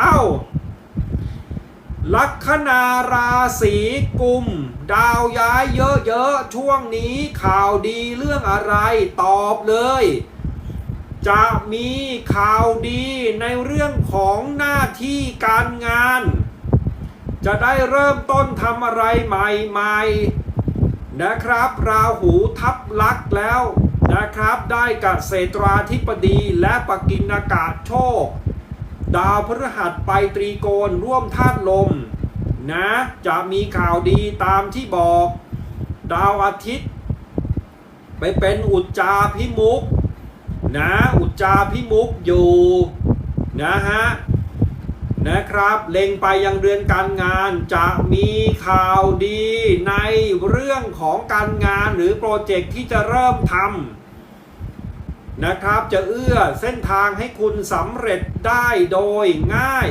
อ้าวลัคนาราศีกุม ดาวย้ายเยอะๆ ช่วงนี้ข่าวดีเรื่องอะไรตอบเลย จะมีข่าวดีในเรื่องของหน้าที่การงาน จะได้เริ่มต้นทำอะไรใหม่ๆ นะครับ ราหูทับลักแล้วนะครับได้กับเศรษฐราธิบดีและปกินากาศโชค ดาวพฤหัสไปตรีโกณร่วมธาตุลมนะจะมีข่าวดีตามที่บอก ดาวอาทิตย์ ไปเป็นอุจจาพิมุกนะอุจจาพิมุกอยู่นะฮะนะครับเล็งไปยังเรือนการงานจะมีข่าวดีในเรื่องของการงานหรือโปรเจกต์ที่จะเริ่มทำ นะครับ จะเอื้อเส้นทางให้คุณสำเร็จได้โดยง่าย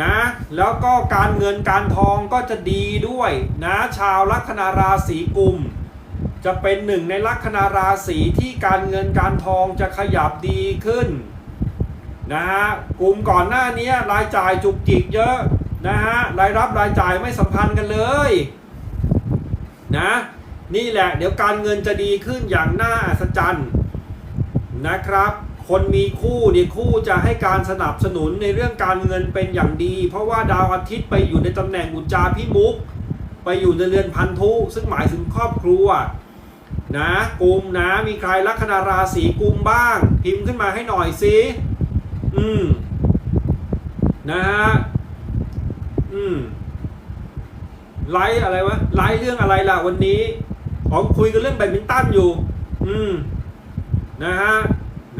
นะแล้วก็การเงินการทองก็จะดีด้วยนะชาวลัคนาราศีกุม จะเป็นหนึ่งในลัคนาราศีที่การเงินการทองจะขยับดีขึ้นนะฮะกลุ่มก่อนหน้านี้รายจ่ายจุกจิกเยอะนะฮะรายรับรายจ่ายไม่สัมพันธ์กันเลยนะนี่แหละเดี๋ยวการเงินจะดีขึ้นอย่างน่าอัศจรรย์ นะครับ คนมีคู่เนี่ยคู่จะให้การสนับสนุนในเรื่องการเงินเป็นอย่างดี เพราะว่าดาวอาทิตย์ไปอยู่ในตำแหน่งอุจจาพิมุก ไปอยู่ในเรือนพันธุ ซึ่งหมายถึงครอบครัวนะกลุ่มนะมีใครลัคนาราศีกลุ่มบ้าง พิมพ์ขึ้นมาให้หน่อยสิอืมนะฮะอืมไลฟ์อะไรวะไลฟ์เรื่องอะไรล่ะวันนี้อ๋อคุยกันเรื่องแบดมินตันอยู่ อืม นะฮะ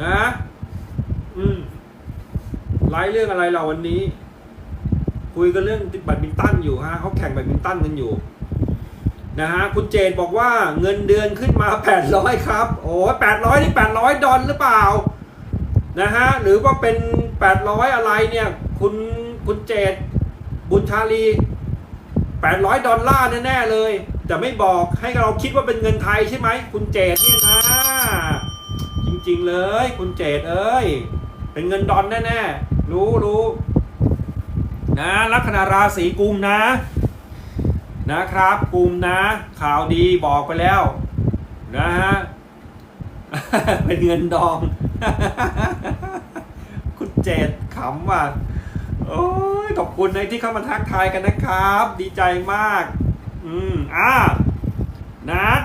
นะอืมไลฟ์เรื่องอะไรล่ะวันนี้ คุยกันเรื่องแบดมินตันอยู่ฮะเขาแข่งแบดมินตันกันอยู่นะฮะคุณเจนบอกว่าเงินเดือนขึ้นมา 800 ครับ โอ้800นี่800 ดอลหรือเปล่านะฮะหรือว่าเป็น 800 อะไรเนี่ย คุณคุณเจตบุญชาลี 800 ดอลลาร์แน่ ๆ เลย แต่ไม่บอกให้เราคิดว่าเป็นเงินไทยใช่ไหม คุณเจตเนี่ยนะ ริง ๆ เลย คุณเจตเอ้ย เป็นเงินดอลแน่ๆรู้รู้นะลัคนาราศีกุมนะ นะครับกุมนะ ข่าวดีบอกไปแล้ว นะฮะเป็นเงินดอง คุณเจดขำว่ะโอ้ยขอบคุณในที่เข้ามาทักทายกันนะครับ ดีใจมาก อืมอ่านะ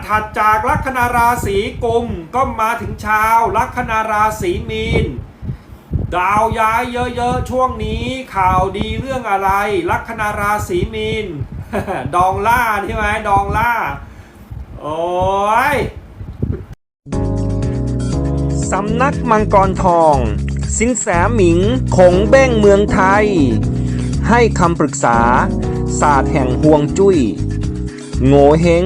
ถัดจากลัคนาราศีกุมก็มาถึงชาวลัคนาราศีมีน ดาวย้ายเยอะๆช่วงนี้ข่าวดีเรื่องอะไร ลัคนาราศีมีน ดองล่าใช่ไหมดองล่า โอ้ยสำนักมังกรทอง สินแสหมิงคงเบ้งเมืองไทย ให้คำปรึกษาศาสตร์แห่งห่วงจุย้ย โง่เฮง